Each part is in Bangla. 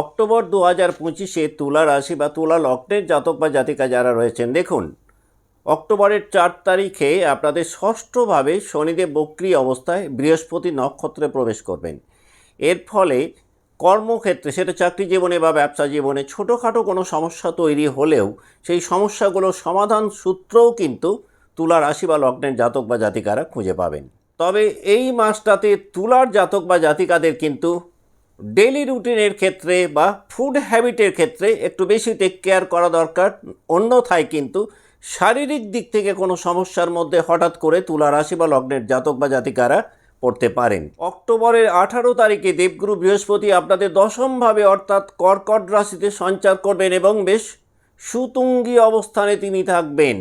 অক্টোবর দু হাজার পঁচিশে তুলা রাশি বা তুলা লগ্নের জাতক বা জাতিকা যারা রয়েছেন, দেখুন, অক্টোবরের চার তারিখে আপনাদের ষষ্ঠভাবে শনিদেব বক্রি অবস্থায় বৃহস্পতি নক্ষত্রে প্রবেশ করবেন। এর ফলে কর্মক্ষেত্রে, সেটা চাকরি জীবনে বা ব্যবসা জীবনে ছোটোখাটো কোনো সমস্যা তৈরি হলেও সেই সমস্যাগুলোর সমাধান সূত্রও কিন্তু তুলা রাশি বা লগ্নের জাতক বা জাতিকারা খুঁজে পাবেন। তবে এই মাসটাতে তুলার জাতক বা জাতিকাদের কিন্তু ডেলি রুটিনের ক্ষেত্রে বা ফুড হ্যাবিটের ক্ষেত্রে একটু বেশি টেক কেয়ার করা দরকার। অন্যথায় কিন্তু শারীরিক দিক থেকে কোনো সমস্যার মধ্যে হঠাৎ করে তুলা রাশি বা লগ্নের জাতক বা জাতিকারা পড়তে পারেন। অক্টোবরের আঠারো তারিখে দেবগুরু বৃহস্পতি আপনাদের দশমভাবে অর্থাৎ কর্কট রাশিতে সঞ্চার করবেন এবং বেশ সুতুঙ্গি অবস্থানে তিনি থাকবেন।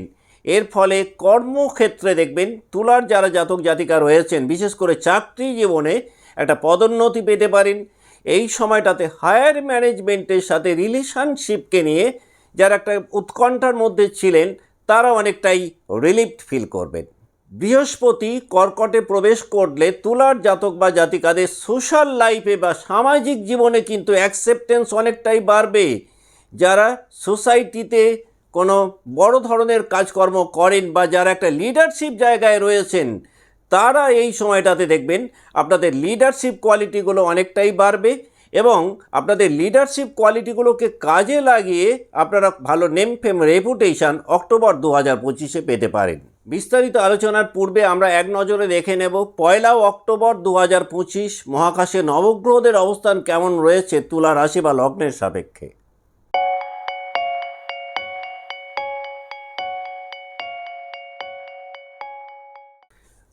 এর ফলে কর্মক্ষেত্রে দেখবেন তুলার যারা জাতক জাতিকা রয়েছেন, বিশেষ করে চাকরি জীবনে একটা পদোন্নতি পেতে পারেন। এই সময়টাতে হায়ার ম্যানেজমেন্টের সাথে রিলেশনশিপকে নিয়ে যারা একটা উৎকণ্ঠার মধ্যে ছিলেন তারা অনেকটাই রিলিফ ফিল করবেন। বৃহস্পতি কর্কটে প্রবেশ করলে তুলার জাতক বা জাতিকাদের সোশ্যাল লাইফে বা সামাজিক জীবনে কিন্তু অ্যাকসেপ্টেন্স অনেকটাই বাড়বে। যারা সোসাইটিতে কোনো বড় ধরনের কাজকর্ম করেন বা যারা একটা লিডারশিপ জায়গায় রয়েছেন তারা এই সময়টাতে দেখবেন আপনাদের লিডারশিপ কোয়ালিটিগুলো অনেকটাই বাড়বে এবং আপনাদের লিডারশিপ কোয়ালিটিগুলোকে কাজে লাগিয়ে আপনারা ভালো নেম ফেম রেপুটেশন অক্টোবর দু হাজার পঁচিশে পেতে পারেন। বিস্তারিত আলোচনার পূর্বে আমরা এক নজরে দেখে নেব পয়লা অক্টোবর দু হাজার পঁচিশ মহাকাশে নবগ্রহদের অবস্থান কেমন রয়েছে তুলা রাশি বা লগ্নের সাপেক্ষে।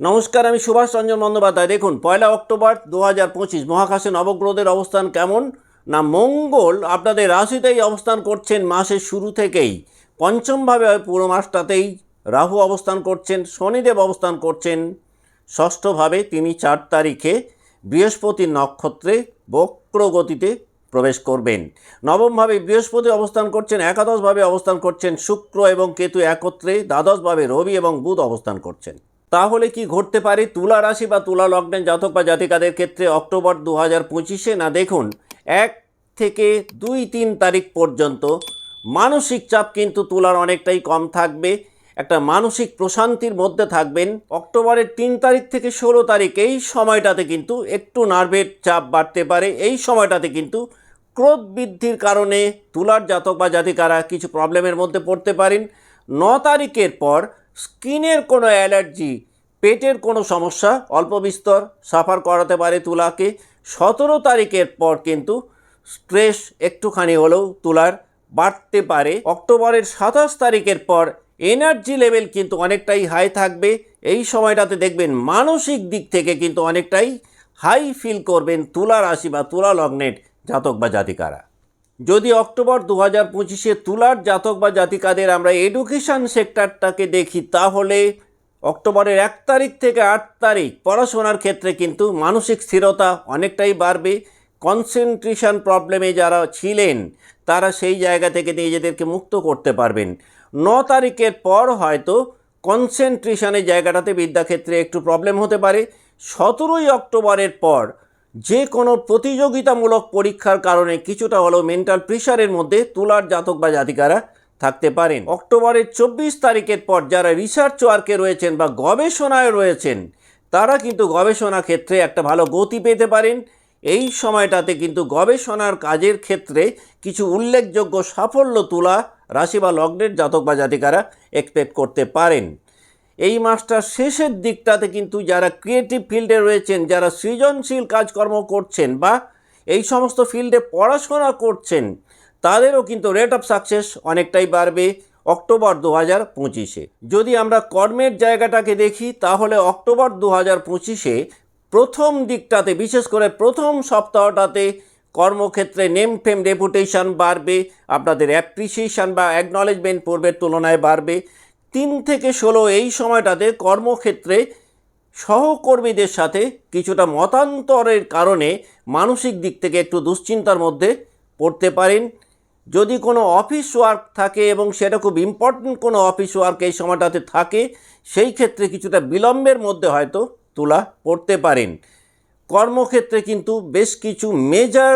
নমস্কার, আমি সুভাষ রঞ্জন বন্দ্যোপাধ্যায়। দেখুন, পয়লা অক্টোবর দু হাজার পঁচিশ মহাকাশে নবগ্রহদের অবস্থান কেমন? না, মঙ্গল আপনাদের রাশিতেই অবস্থান করছেন মাসের শুরু থেকেই। পঞ্চমভাবে পুরো মাসটাতেই। রাহু অবস্থান করছেন, শনিদেব অবস্থান করছেন। ষষ্ঠভাবে তিনি চার তারিখে বৃহস্পতির নক্ষত্রে বক্র গতিতে প্রবেশ করবেন। নবমভাবে বৃহস্পতি অবস্থান করছেন, একাদশভাবে অবস্থান করছেন শুক্র এবং কেতু একত্রে। দ্বাদশভাবে রবি এবং বুধ অবস্থান করছেন। তাহলে কি ঘটতে পারে? তুলা রাশি বা তুলা লগ্নের জাতক বা জাতিকাদের ক্ষেত্রে অক্টোবর দু হাজার পঁচিশে? না, দেখুন, এক থেকে দুই তিন তারিখ পর্যন্ত মানসিক চাপ কিন্তু তুলার অনেকটাই কম থাকবে। একটা মানসিক প্রশান্তির মধ্যে থাকবেন। অক্টোবরের তিন তারিখ থেকে ষোলো তারিখ এই সময়টাতে কিন্তু একটু নার্ভের চাপ বাড়তে পারে। এই সময়টাতে কিন্তু ক্রোধ বৃদ্ধির কারণে তুলার জাতক বা জাতিকারা কিছু প্রবলেমের মধ্যে পড়তে পারেন। ন তারিখের পর স্কিনের কোনো অ্যালার্জি, পেটের কোনো সমস্যা, অল্প বিস্তর, সাফার করাতে পারে তুলাকে। সতেরো তারিখের পর কিন্তু স্ট্রেস একটুখানি হলেও তুলার বাড়তে পারে। অক্টোবরের সাতাশ তারিখের পর এনার্জি লেভেল কিন্তু অনেকটাই হাই থাকবে। এই সময়টাতে দেখবেন মানসিক দিক থেকে কিন্তু অনেকটাই হাই ফিল করবেন তুলা রাশি বা তুলা লগ্নের জাতক বা জাতিকারা। যদি অক্টোবর দু হাজার পঁচিশে তুলার জাতক বা জাতিকাদের আমরা এডুকেশন সেক্টরটাকে দেখি, তাহলে অক্টোবরের এক তারিখ থেকে আট তারিখ পড়াশোনার ক্ষেত্রে কিন্তু মানসিক স্থিরতা অনেকটাই বাড়বে। কনসেন্ট্রেশন প্রবলেমে যারা ছিলেন, তারা সেই জায়গা থেকে নিজেদেরকে মুক্ত করতে পারবেন। ন তারিখের পর হয়তো কনসেন্ট্রেশনের জায়গাটাতে বিদ্যাক্ষেত্রে একটু প্রবলেম হতে পারে। সতেরোই অক্টোবরের পর যে কোনো প্রতিযোগিতামূলক পরীক্ষার কারণে কিছুটা হলেও মেন্টাল প্রেশারের মধ্যে তুলার জাতক বা জাতিকারা থাকতে পারেন। অক্টোবরের চব্বিশ তারিখের পর যারা রিসার্চ ওয়ার্কে রয়েছেন বা গবেষণায় রয়েছেন, তারা কিন্তু গবেষণা ক্ষেত্রে একটা ভালো গতি পেতে পারেন। এই সময়টাতে কিন্তু গবেষণার কাজের ক্ষেত্রে কিছু উল্লেখযোগ্য সাফল্য তোলা রাশি বা লগ্নের জাতক বা জাতিকারা এক্সপেক্ট করতে পারেন। এই মাসটার শেষের দিকটাতে কিন্তু যারা ক্রিয়েটিভ ফিল্ডে রয়েছেন, যারা সৃজনশীল কাজকর্ম করছেন বা এই সমস্ত ফিল্ডে পড়াশোনা করছেন, তাদেরও কিন্তু রেট অফ সাকসেস অনেকটাই বাড়বে অক্টোবর দু হাজার পঁচিশে। যদি আমরা কর্মের জায়গাটাকে দেখি, তাহলে অক্টোবর দু হাজার পঁচিশে প্রথম দিকটাতে, বিশেষ করে প্রথম সপ্তাহটাতে কর্মক্ষেত্রে নেম ফেম রেপুটেশন বাড়বে, আপনাদের অ্যাপ্রিসিয়েশন বা অ্যাকনলেজমেন্ট পূর্বের তুলনায় বাড়বে। তিন থেকে ষোলো এই সময়টাতে কর্মক্ষেত্রে সহকর্মীদের সাথে কিছুটা মতান্তরের কারণে মানসিক দিক থেকে একটু দুশ্চিন্তার মধ্যে পড়তে পারেন। যদি কোনো অফিস ওয়ার্ক থাকে এবং সেটা খুব ইম্পর্টেন্ট কোনো অফিস ওয়ার্ক এই সময়টাতে থাকে, সেই ক্ষেত্রে কিছুটা বিলম্বের মধ্যে হয়তো তুলা পড়তে পারেন। কর্মক্ষেত্রে কিন্তু বেশ কিছু মেজার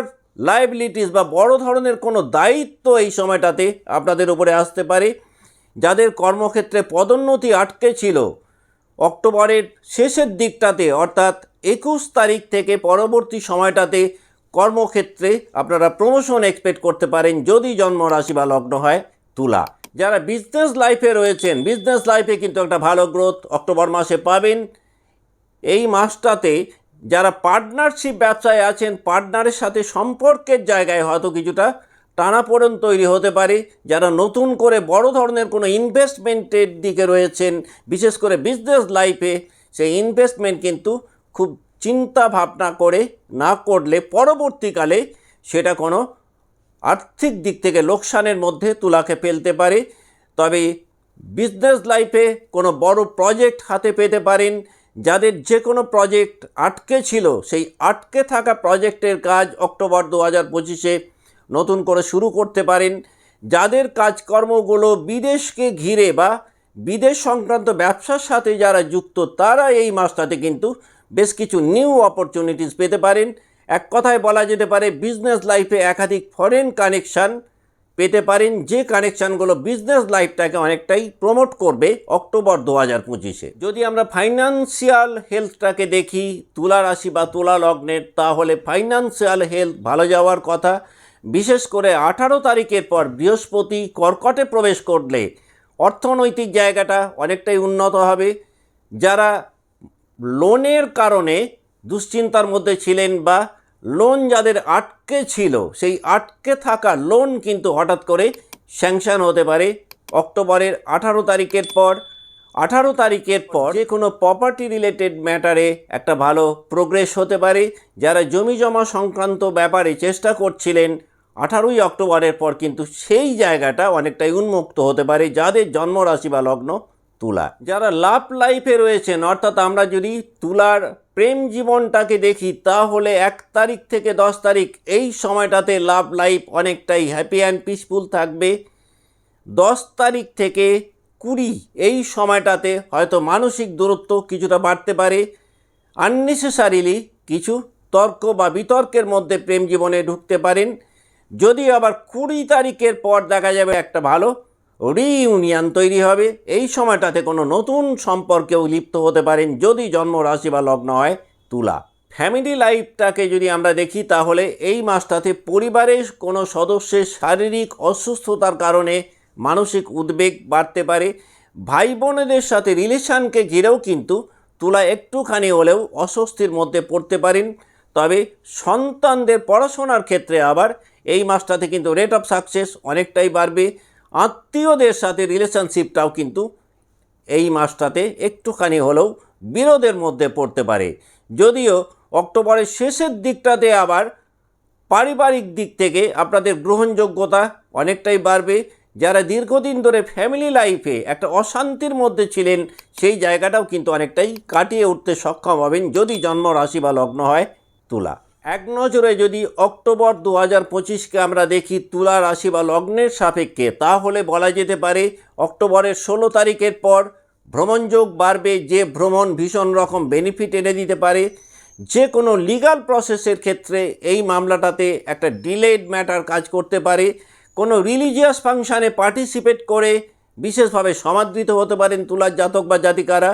লাইবিলিটিস বা বড় ধরনের কোনো দায়িত্ব এই সময়টাতে আপনাদের উপরে আসতে পারে। যাদের কর্মক্ষেত্রে পদোন্নতি আটকে ছিল, অক্টোবরের শেষের দিকটাতে, অর্থাৎ একুশ তারিখ থেকে পরবর্তী সময়টাতে কর্মক্ষেত্রে আপনারা প্রমোশন এক্সপেক্ট করতে পারেন যদি জন্ম রাশি বা লগ্ন হয় তুলা। যারা বিজনেস লাইফে রয়েছেন বিজনেস লাইফে কিন্তু একটা ভালো গ্রোথ অক্টোবর মাসে পাবেন। এই মাসটাতে যারা পার্টনারশিপ ব্যবসায় আছেন পার্টনারের সাথে সম্পর্কের জায়গায় হয়তো কিছুটা টানাপোড়েন তৈরি হতে পারে, যারা নতুন করে বড় ধরনের কোনো ইনভেস্টমেন্টের দিকে রয়েছেন, বিশেষ করে বিজনেস লাইফে সেই ইনভেস্টমেন্ট কিন্তু খুব চিন্তা ভাবনা করে না করলে পরবর্তীকালে সেটা কোনো আর্থিক দিক থেকে লোকসানের মধ্যে তুলাকে ফেলতে পারে। তবে বিজনেস লাইফে কোনো বড় প্রজেক্ট হাতে পেতে পারেন, যাদের যে কোনো প্রজেক্ট আটকে ছিল, সেই আটকে থাকা প্রজেক্টের কাজ অক্টোবর দু হাজার পঁচিশে নতুন করে শুরু করতে পারেন। যাদের কাজকর্মগুলো বিদেশকে ঘিরে বা বিদেশ সংক্রান্ত ব্যবসার সাথে যারা যুক্ত, তারা এই মাসটাতে কিন্তু বেশ কিছু নিউ অপরচুনিটিস পেতে পারেন। এক কথায় বলা যেতে পারে বিজনেস লাইফে একাধিক ফরেন কানেকশান পেতে পারেন। যে কানেকশানগুলো বিজনেস লাইফটাকে অনেকটাই প্রমোট করবে অক্টোবর দু হাজার পঁচিশে। যদি আমরা ফাইন্যান্সিয়াল হেলথটাকে দেখি, তুলা রাশি বা তুলা লগ্নের, তাহলে ফাইন্যান্সিয়াল হেলথ ভালো যাওয়ার কথা। বিশেষ করে আঠারো তারিখের পর বৃহস্পতি কর্কটে প্রবেশ করলে অর্থনৈতিক জায়গাটা অনেকটাই উন্নত হবে। যারা লোনের কারণে দুশ্চিন্তার মধ্যে ছিলেন বা লোন যাদের আটকে ছিল, সেই আটকে থাকা লোন কিন্তু হঠাৎ করে স্যাংশন হতে পারে। অক্টোবরের আঠারো তারিখের পর, আঠারো তারিখের পর যে কোনো প্রপার্টি রিলেটেড ম্যাটারে একটা ভালো প্রোগ্রেস হতে পারে। যারা জমি জমা সংক্রান্ত ব্যাপারে চেষ্টা করছিলেন আঠারোই অক্টোবরের পর কিন্তু সেই জায়গাটা অনেকটাই উন্মুক্ত হতে পারে যাদের জন্মরাশি বা লগ্ন তুলা। যারা লাভ লাইফে রয়েছেন, অর্থাৎ আমরা যদি তুলার প্রেম জীবনটাকে দেখি, তাহলে এক তারিখ থেকে দশ তারিখ এই সময়টাতে লাভ লাইফ অনেকটাই হ্যাপি অ্যান্ড পিসফুল থাকবে। দশ তারিখ থেকে কুড়ি এই সময়টাতে হয়তো মানসিক দূরত্ব কিছুটা বাড়তে পারে। আননেসেসারিলি কিছু তর্ক বা বিতর্কের মধ্যে প্রেম জীবনে ঢুকতে পারেন। যদি আবার কুড়ি তারিখের পর দেখা যাবে একটা ভালো রিইউনিয়ন তৈরি হবে। এই সময়টাতে কোনো নতুন সম্পর্কেও লিপ্ত হতে পারেন যদি জন্ম রাশি বা লগ্ন হয় তুলা। ফ্যামিলি লাইফটাকে যদি আমরা দেখি তাহলে এই মাসটাতে পরিবারের কোনো সদস্যের শারীরিক অসুস্থতার কারণে মানসিক উদ্বেগ বাড়তে পারে। ভাই বোনেদের সাথে রিলেশনকে ঘিরেও কিন্তু তুলা একটুখানি হলেও অস্বস্তির মধ্যে পড়তে পারেন। তবে সন্তানদের পড়াশোনার ক্ষেত্রে আবার এই মাসটাতে কিন্তু রেট অফ সাকসেস অনেকটাই বাড়বে। আত্মীয়দের সাথে রিলেশনশিপটাও কিন্তু এই মাসটাতে একটুখানি হলেও বিরোধের মধ্যে পড়তে পারে। যদিও অক্টোবরের শেষের দিকটাতে আবার পারিবারিক দিক থেকে আপনাদের গ্রহণযোগ্যতা অনেকটাই বাড়বে। যারা দীর্ঘদিন ধরে ফ্যামিলি লাইফে একটা অশান্তির মধ্যে ছিলেন, সেই জায়গাটাও কিন্তু অনেকটাই কাটিয়ে উঠতে সক্ষম হবেন। যদি জন্ম রাশি বা লগ্ন হয়, তুলা। এক নজরে যদি অক্টোবর দু হাজার পঁচিশকে আমরা দেখি তুলা রাশি বা লগ্নের সাপেক্ষে, তাহলে বলা যেতে পারে অক্টোবরের ষোলো তারিখের পর ভ্রমণযোগ বাড়বে, যে ভ্রমণ ভীষণ রকম বেনিফিট এনে দিতে পারে। যে কোনো লিগাল প্রসেসের ক্ষেত্রে এই মামলাটাতে একটা ডিলেড ম্যাটার কাজ করতে পারে। কোনো রিলিজিয়াস ফাংশানে পার্টিসিপেট করে বিশেষভাবে সমাদৃত হতে পারেন তুলার জাতক বা জাতিকারা।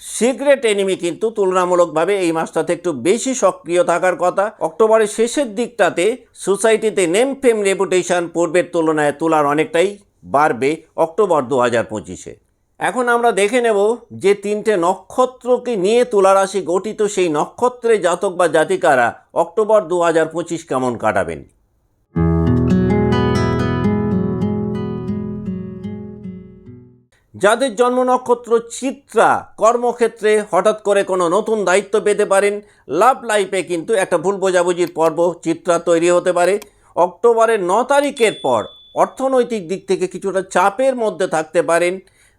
সিক্রেট এনিমি কিন্তু তুলনামূলকভাবে এই মাসটাতে একটু বেশি সক্রিয় থাকার কথা। অক্টোবরের শেষের দিকটাতে সোসাইটিতে নেম ফেম রেপুটেশন পূর্বের তুলনায় তোলার অনেকটাই বাড়বে অক্টোবর দু হাজার পঁচিশে। এখন আমরা দেখে নেব যে তিনটে নক্ষত্রকে নিয়ে তুলা রাশি গঠিত সেই নক্ষত্রে জাতক বা জাতিকারা অক্টোবর দু হাজার পঁচিশ কেমন কাটাবেন। যাদের জন্ম নক্ষত্র চিত্রা কর্মক্ষেত্রে হঠাৎ করে কোনো নতুন দায়িত্ব পেতে পারেন, লাভ লাইফে কিন্তু একটা ভুল বোঝাবুঝির পর্ব চিত্রা তৈরি হতে পারে। অক্টোবরের ন তারিখের পর অর্থনৈতিক দিক থেকে কিছুটা চাপের মধ্যে থাকতে পারেন।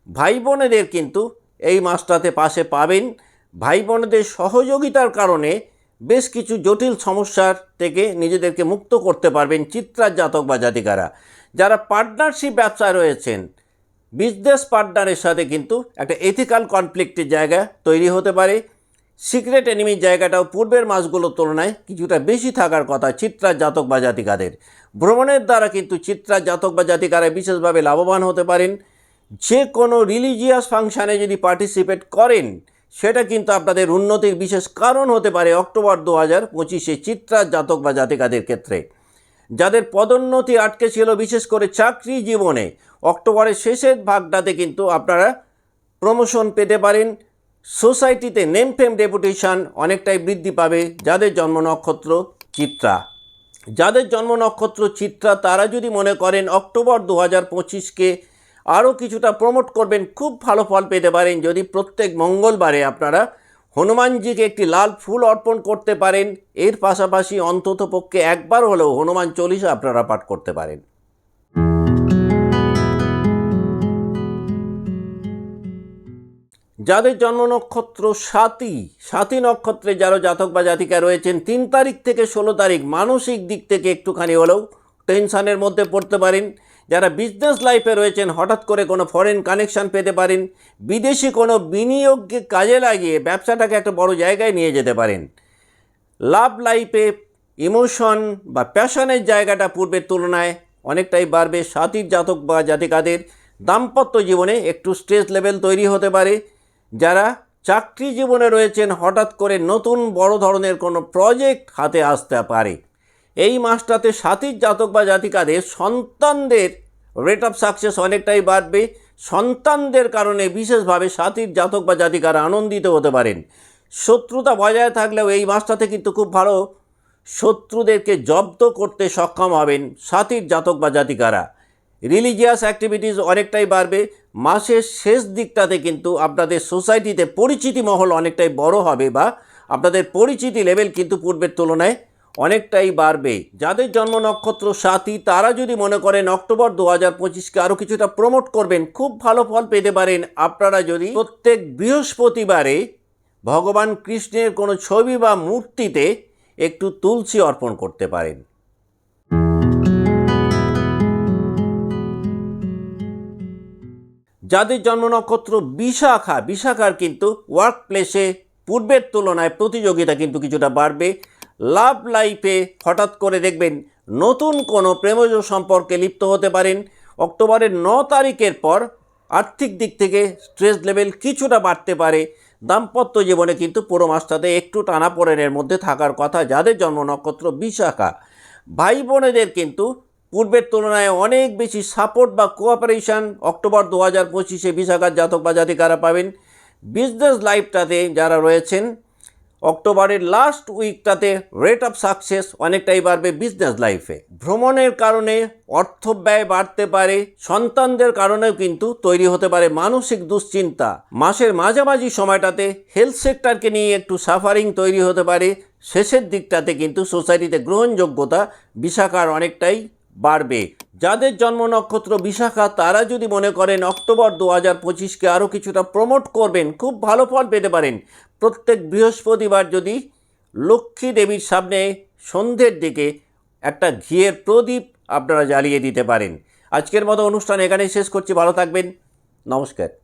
ভাই বোনেদের কিন্তু এই মাসটাতে পাশে পাবেন। ভাই বোনেদের সহযোগিতার কারণে বেশ কিছু জটিল সমস্যার থেকে নিজেদেরকে মুক্ত করতে পারবেন চিত্রার জাতক বা জাতিকারা। যারা পার্টনারশিপ ব্যবসায় রয়েছেন বিজনেস পার্টনারের সাথে কিন্তু একটা এথিক্যাল কনফ্লিক্টের জায়গা তৈরি হতে পারে। সিক্রেট এনিমির জায়গাটাও পূর্বের মাসগুলোর তুলনায় কিছুটা বেশি থাকার কথা চিত্রা জাতক বা জাতিকাদের। ভ্রমণের দ্বারা কিন্তু চিত্রা জাতক বা জাতিকারা বিশেষভাবে লাভবান হতে পারেন। যে কোনো রিলিজিয়াস ফাংশানে যদি পার্টিসিপেট করেন, সেটা কিন্তু আপনাদের উন্নতির বিশেষ কারণ হতে পারে অক্টোবর দু হাজার পঁচিশে চিত্রা জাতক বা জাতিকাদের ক্ষেত্রে। যাদের পদোন্নতি আটকে ছিল বিশেষ করে চাকরি জীবনে অক্টোবরের শেষের ভাগটাতে কিন্তু আপনারা প্রমোশন পেতে পারেন। সোসাইটিতে নেম ফেম ডেপুটেশন অনেকটাই বৃদ্ধি পাবে যাদের জন্ম নক্ষত্র চিত্রা। যাদের জন্ম নক্ষত্র চিত্রা, তারা যদি মনে করেন অক্টোবর দু হাজার পঁচিশকে আরও কিছুটা প্রমোট করবেন, খুব ভালো ফল পেতে পারেন। যদি প্রত্যেক মঙ্গলবারে আপনারা হনুমানজিকে একটি লাল ফুল অর্পণ করতে পারেন, এর পাশাপাশি অন্তত পক্ষে একবার হলেও হনুমান চল্লিশা আপনারা পাঠ করতে পারেন। যাদের জন্ম নক্ষত্র সাতই সাতই নক্ষত্রে যারা জাতক বা জাতিকা রয়েছেন, তিন তারিখ থেকে ষোলো তারিখ মানসিক দিক থেকে একটুখানি হলেও টেনশানের মধ্যে পড়তে পারেন। যারা বিজনেস লাইফে রয়েছেন, হঠাৎ করে কোনো ফরেন কানেকশান পেতে পারেন। বিদেশি কোনো বিনিয়োগকে কাজে লাগিয়ে ব্যবসাটাকে একটা বড় জায়গায় নিয়ে যেতে পারেন। লাভ লাইফে ইমোশন বা প্যাশনের জায়গাটা পূর্বের তুলনায় অনেকটাই বাড়বে। সাথীর জাতক বা জাতিকাদের দাম্পত্য জীবনে একটু স্ট্রেস লেভেল তৈরি হতে পারে। যারা চাকরি জীবনে রয়েছেন, হঠাৎ করে নতুন বড় ধরনের কোনো প্রজেক্ট হাতে আসতে পারে। এই মাসটাতে সাথীর জাতক বা জাতিকাদের সন্তানদের রেট অফ সাকসেস অনেকটাই বাড়বে। সন্তানদের কারণে বিশেষভাবে সাথীর জাতক বা জাতিকারা আনন্দিত হতে পারেন। শত্রুতা বজায় থাকলেও এই মাসটাতে কিন্তু খুব ভালো। শত্রুদেরকে জব্দ করতে সক্ষম হবেন সাথীর জাতক বা জাতিকারা। রিলিজিয়াস অ্যাক্টিভিটিস অনেকটাই বাড়বে। মাসের শেষ দিকটাতে কিন্তু আপনাদের সোসাইটিতে পরিচিতি মহল অনেকটাই বড় হবে বা আপনাদের পরিচিতি লেভেল কিন্তু পূর্বের তুলনায় অনেকটাই বাড়বে। যাদের জন্ম নক্ষত্র সাথী তারা যদি মনে করেন অক্টোবর দু হাজার পঁচিশকে আরও কিছুটা প্রমোট করবেন, খুব ভালো ফল পেতে পারেন। আপনারা যদি প্রত্যেক বৃহস্পতিবারে ভগবান কৃষ্ণের কোনো ছবি বা মূর্তিতে একটু তুলসী অর্পণ করতে পারেন। যাদের জন্ম নক্ষত্র বিশাখা, বিশাখার কিন্তু ওয়ার্ক প্লেসে পূর্বের তুলনায় প্রতিযোগিতা কিন্তু কিছুটা বাড়বে। লাভ লাইফে হঠাৎ করে দেখবেন নতুন কোনো প্রেমজ সম্পর্কে লিপ্ত হতে পারেন। অক্টোবরের ন তারিখের পর আর্থিক দিক থেকে স্ট্রেস লেভেল কিছুটা বাড়তে পারে। দাম্পত্য জীবনে কিন্তু পুরো মাসটাতে একটু টানাপোড়েনের মধ্যে থাকার কথা যাদের জন্ম নক্ষত্র বিশাখা। ভাই বোনেদের কিন্তু পূর্বের তুলনায় অনেক বেশি সাপোর্ট বা কোঅপারেশন অক্টোবর দু হাজার পঁচিশে বিশাখার জাতক বা জাতিকারা পাবেন বিজনেস লাইফটাতে যারা রয়েছেন। অক্টোবরের লাস্ট উইকটাতে রেট অফ সাকসেস অনেকটাই বাড়বে বিজনেস লাইফে ভ্রমণের কারণে অর্থ ব্যয় বাড়তে পারে, সন্তানদের কারণেও কিন্তু তৈরি হতে পারে মানসিক দুশ্চিন্তা। মাসের মাঝামাঝি সময়টাতে হেলথ সেক্টরকে নিয়ে একটু সাফারিং তৈরি হতে পারে। শেষের দিকটাতে কিন্তু সোসাইটিতে গ্রহণযোগ্যতা বিশাখার অনেকটাই বাড়বে। যাদের জন্ম নক্ষত্র বিশাখা, তারা যদি মনে করেন অক্টোবর দু হাজার পঁচিশকে আরও কিছুটা প্রমোট করবেন, খুব ভালো ফল পেতে পারেন। প্রত্যেক বৃহস্পতিবার যদি লক্ষ্মী দেবীর সামনে সন্ধ্যের দিকে একটা ঘিয়ের প্রদীপ আপনারা জ্বালিয়ে দিতে পারেন। আজকের মতো অনুষ্ঠান এখানেই শেষ করছি। ভালো থাকবেন। নমস্কার।